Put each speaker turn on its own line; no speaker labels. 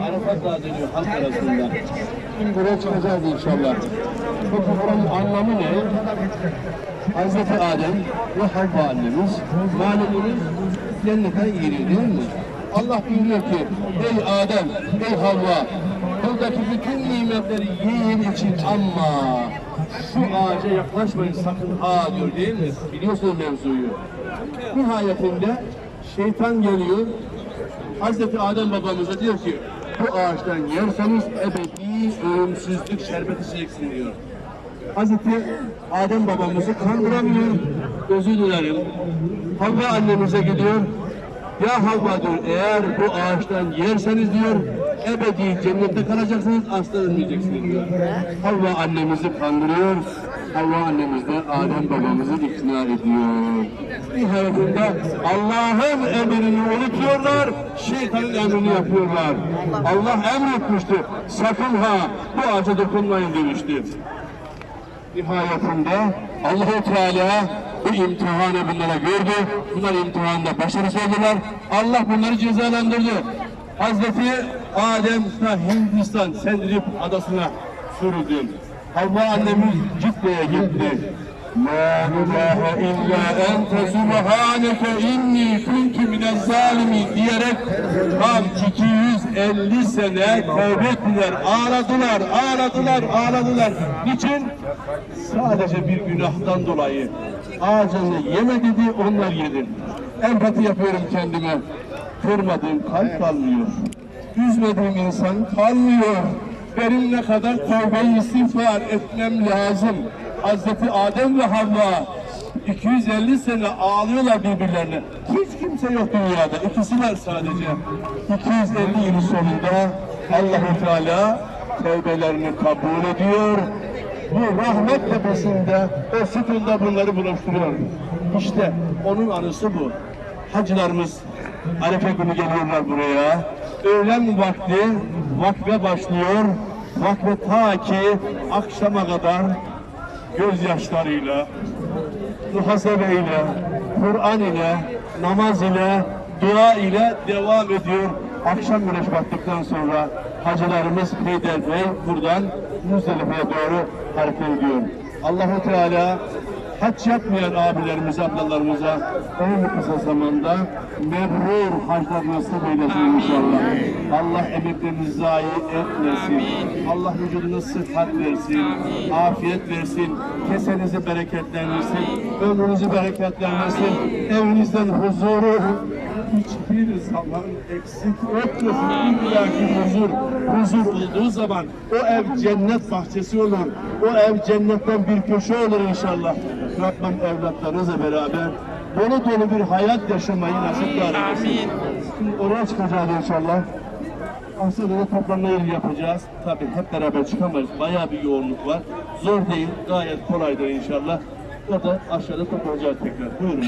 Arafat Dağı deniyor halk arasında. Buraya çıkacağız inşallah. Peki buranın anlamı ne? Hazreti Adem ve Havva annemiz malumunuz cennete giriyor değil mi? Allah buyuruyor ki ey Adem, ey Havva buradaki bütün nimetleri yiyin için ama şu ağaca yaklaşmayın sakın ha diyor değil mi? Biliyorsunuz mevzuyu. Nihayetinde şeytan geliyor Hazreti Adem babamıza diyor ki bu ağaçtan yerseniz ebedi ölümsüzlük şerbeti içeceksin diyor. Hazreti Adem babamızı kandıramıyor. Özür dilerim. Havva annemize gidiyor. Ya Havva diyor eğer bu ağaçtan yerseniz diyor ebedi cennette kalacaksınız asla ölmeyeceksiniz diyor. Havva annemizi kandırıyor. Havva annemiz de Adem babamızı ikna ediyor. Nihayetinde Allah'ın emrini unutuyorlar, şeytanın emrini yapıyorlar. Allah emretmişti, sakın ha bu ağaca dokunmayın demişti. Nihayetinde Allahu Teala bu imtihanı bunlara gördü. Bunlar imtihanda başarısız oldular. Allah bunları cezalandırdı. Hazreti Adem ta Hindistan Sendrip adasına sürüldü. Havva annemiz Cidde'ye gitti. La ilahe illa ente subhaneke inni kuntu minez zalimin diyerek tam 250 sene tövbe ettiler, ağladılar, ağladılar, ağladılar. Niçin? Sadece bir günahtan dolayı. Ağacını yeme dedi, onlar yedi. Empati yapıyorum kendime. Kırmadığım kalp kalmıyor. Üzmediğim insan kalmıyor. Benim ne kadar tövbe istiğfar etmem lazım. Hazreti Adem ve Havva 250 sene ağlıyorlar birbirlerine. Hiç kimse yok dünyada. İkisiler sadece. 250 yıl sonunda Allahu Teala tevbelerini kabul ediyor. Bu rahmet tepesinde, o sütunda bunları buluşturuyor. İşte onun anısı bu. Hacılarımız Arefe günü geliyorlar buraya. Öğlen vakti vakfe başlıyor. Vakfe ta ki akşama kadar gözyaşlarıyla, muhasebeyle, Kur'an ile, namaz ile, dua ile devam ediyor. Akşam güneş battıktan sonra hacılarımız Peyder Bey buradan Müzdelife'ye doğru hareket ediyor. Allahu Teala hac yapmayan abilerimize, ablalarımıza en kısa zamanda mebrur haclar nasip eylesin inşallah. Allah emeklerinizi zayi etmesin. Allah vücuduna sıhhat versin, afiyet versin, kesenizi bereketlendirsin, ömrünüzü bereketlendirsin, evinizden huzuru hiçbir zaman eksik etmesin. İlla ki huzur, huzur olduğu zaman o ev cennet bahçesi olur. O ev cennetten bir köşe olur inşallah. Rabbim evlatlarınızla beraber dolu dolu bir hayat yaşamayı nasip eylesin. Şimdi oraya çıkacağız inşallah. Aslında toplanma yeri yapacağız. Tabii hep beraber çıkamayız. Bayağı bir yoğunluk var. Zor değil, gayet kolaydır inşallah. Orada aşağıda toplanacağız tekrar. Buyurun.